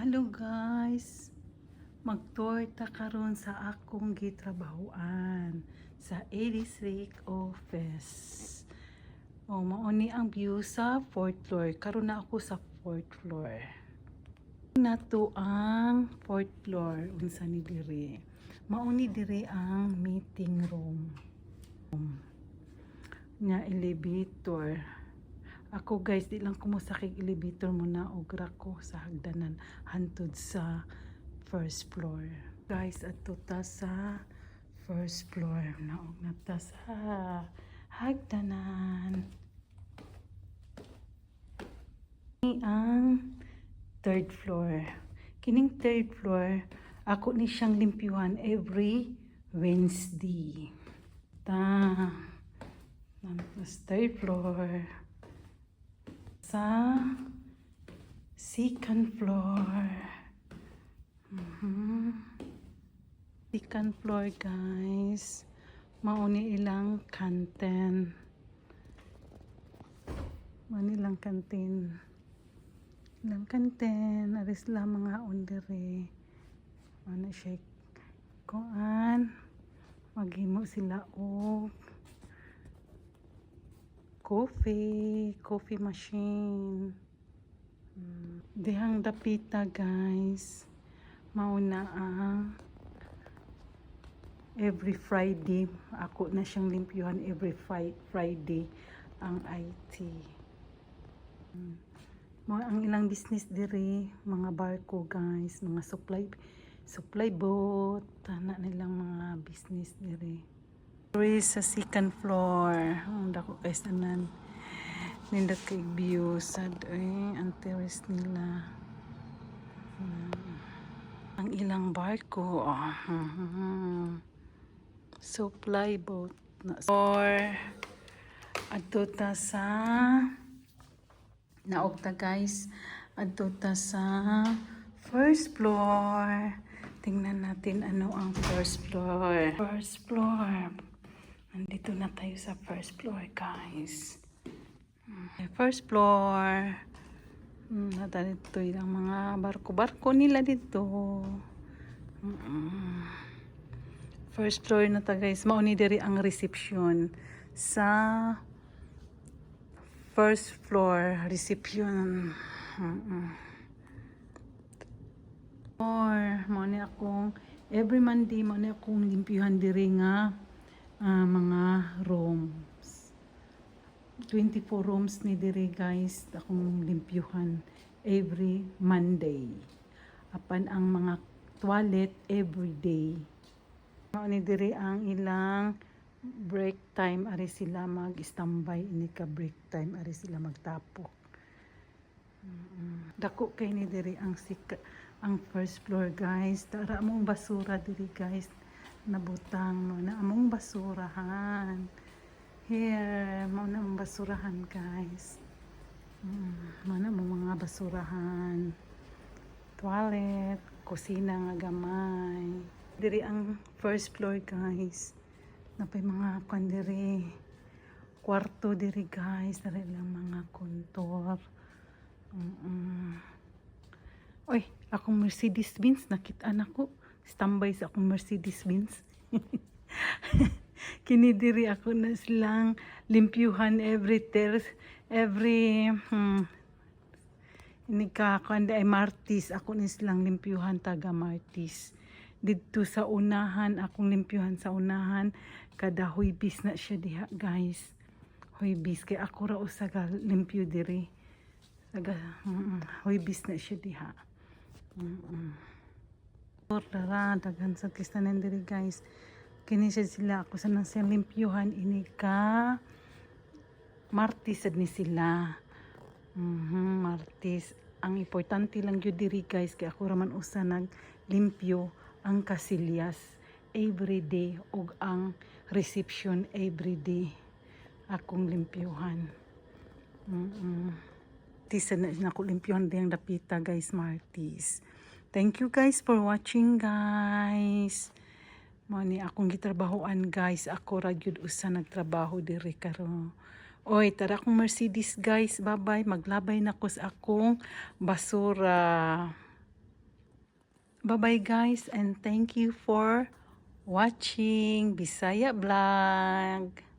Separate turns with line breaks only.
Hello guys. Magtorta karon sa akong gitrabahoan sa Aries Lake Office. O mauni ang view sa fourth floor. Karon na ako sa fourth floor. Na to ang fourth floor unsa ni diri. Mauni diri ang meeting room. Nga elevator. Ako guys, di lang ko mo sakig elevator muna og ko sa hagdanan hantod sa first floor. Guys, ato ta sa first floor. Na ta sa hagdanan. Ini ang third floor. Kining third floor, ako ni siyang limpyuhan every Wednesday. Ta. Tapos third floor sa second floor. Mhm. Second floor, guys. Mauni ilang kanten. Mauni ilang kantin. Ilang kanten. Aris lang mga undere. Ano siya. Kuan. Maghimo sila og coffee, coffee machine. Mm. Dihang dapita guys. Mauna ang every Friday. Ako na siyang limpyuhan every fri- Friday ang IT. Mm. Mga ang ilang business diri, mga barko guys, mga supply supply boat, tana nilang mga business diri. Diri sa second floor. Ang dako kay tanan. Nindot kay view sad ay ang terrace nila. Hmm. Ang ilang barko. Oh. Supply boat na or adto ta sa naog ta guys adto ta sa first floor tingnan natin ano ang first floor first floor Nandito na tayo sa first floor, guys. Mm, First floor. Mm, nata dito yung mga barko-barko nila dito. Mm-mm. First floor na ta, guys. Mauni diri ang reception sa first floor reception. Or, mauni akong every Monday, mauni akong limpyuhan diri nga ah, mga rooms. 24 rooms ni diri guys akong limpyuhan every Monday. Apan ang mga toilet every day. Ni diri ang ilang break time ari sila mag-standby ini ka break time ari sila magtapok. Mm, Dako kay ni diri ang sika, ang first floor guys. Tara mong basura diri guys nabutang mo na among basurahan. Here, mo na among basurahan guys. Mm, mo na among mga basurahan. Toilet, kusina nga gamay. Diri ang first floor guys. Napay mga kwan diri. Kwarto diri guys. Diri lang mga kontor. Mm-mm. Oy, akong Mercedes Benz nakita na ko. Standby sa akong Mercedes Benz. Kinidiri ako na silang limpyuhan every ter every hmm, kundi ay Martis. Ako ni silang limpyuhan taga Martis. Didto sa unahan akong limpyuhan sa unahan. Kada huybis na siya diha guys. Huybis kay ako ra usa ka limpyo diri. Taga mm, huybis na siya diha. Mm -mm. Tara, daghan sa kistanan diri guys. Kini siya sila ako sa nang limpyuhan ini ka Martis sad ni sila. Mhm, Martis. Ang importante lang gyud diri guys kay ako raman usa nag limpyo ang kasilyas every day ug ang reception every day akong limpyuhan. Mhm. Tisa na na ko limpyuhan diyang dapita guys Martis. Thank you guys for watching guys. Mao ni akong gitrabahoan guys. Ako ra gyud usa nagtrabaho diri karon. Oy, tara akong Mercedes guys. Bye-bye. Maglabay na ko akong basura. Bye-bye guys and thank you for watching Bisaya Vlog.